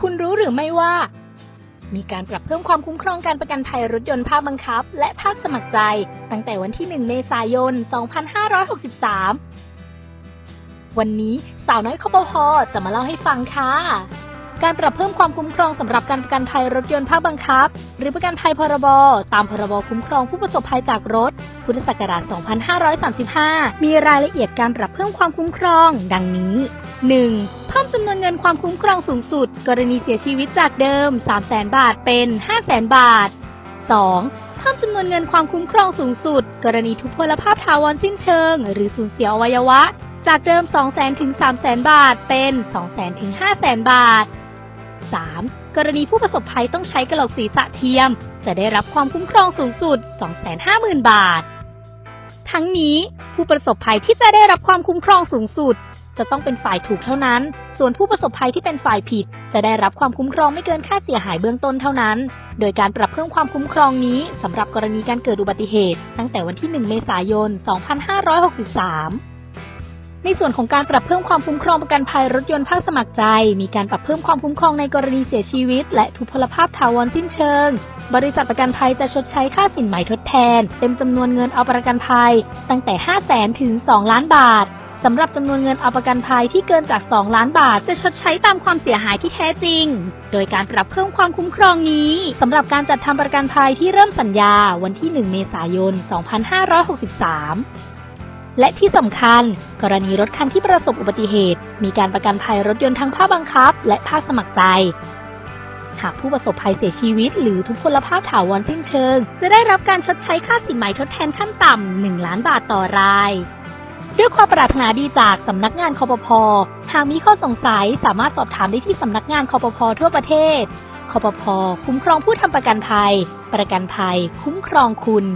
คุณรู้หรือไม่ว่า มีการปรับเพิ่มความคุ้มครองการประกันภัยรถยนต์ภาคบังคับ และภาคสมัครใจ ตั้งแต่วันที่ 1 เมษายน 2563 วันนี้สาวน้อยคอปพอจะมาเล่าให้ฟังค่ะ การปรับเพิ่มความคุ้มครองสำหรับการประกันภัยรถยนต์ภาคบังคับ หรือประกันภัยพรบ ตามพรบคุ้มครองผู้ประสบภัยจากรถ พุทธศักราช 2535 มีรายละเอียดการปรับเพิ่มความคุ้มครอง ดังนี้ 1. เพิ่มจำนวนเงินความคุ้มครองสูงสุด กรณีเสียชีวิตจากเดิม 300,000 บาทเป็น 500,000 บาท 2. เพิ่มจำนวนเงินความคุ้มครองสูงสุด กรณีทุพพลภาพถาวรสิ้นเชิง หรือสูญเสียอวัยวะ จากเดิม 200,000ถึง300,000 บาทเป็น 200,000ถึง500,000 บาท 3. กรณีผู้ประสบภัยต้องใช้กระโหลกศีรษะเทียม จะได้รับความคุ้มครองสูงสุด 250,000 บาท ทั้งนี้ผู้ประสบภัยที่จะได้รับความคุ้มครองสูงสุด จะต้องเป็นฝ่ายถูกเท่านั้น ส่วนผู้ประสบภัยที่เป็นฝ่ายผิด จะได้รับความคุ้มครองไม่เกินค่าเสียหายเบื้องต้นเท่านั้น โดยการปรับเพิ่มความคุ้มครองนี้สำหรับกรณีการเกิดอุบัติเหตุ ตั้งแต่วันที่ 1 เมษายน 2563 ในส่วนของการปรับเพิ่มความคุ้มครองประกันภัยรถยนต์ภาคสมัครใจ มีการปรับเพิ่มความคุ้มครองในกรณีเสียชีวิต และทุพพลภาพถาวรสิ้นเชิง บริษัทประกันภัยจะชดใช้ค่าสินไหมทดแทน เต็มจำนวนเงินเอาประกันภัย ตั้งแต่ 5 0 0แสนถึง 2 ล้านบาทสำหรับจำนวนเงินเอาประกันภัยที่เกินจาก 2 ล้านบาท จะชดใช้ตามความเสียหายที่แท้จริง โดยการปรับเพิ่มความคุ้มครองนี้สำหรับการจัดทำประกันภัยที่เริ่มสัญญาวันที่ 1 เมษายน 2563 และที่สำคัญ กรณีรถคันที่ประสบอุบัติเหตุ มีการประกันภัยรถยนต์ทั้งภาคบังคับ และภาคสมัครใจ หากผู้ประสบภัยเสียชีวิต หรือทุพพลภาพถาวรสิ้นเชิง จะได้รับการชดใช้ค่าสินไหมทดแทนขั้นต่ำ 1 ล้านบาทต่อรายด้วยความปรารถนาดีจากสำนักงานคอปพหากมีข้อสงสัยสามารถสอบถามได้ที่สำนักงานคอปพทั่วประเทศคอปพคุ้มครองผู้ทำประกันภัย ประกันภัย คุ้มครองคุณ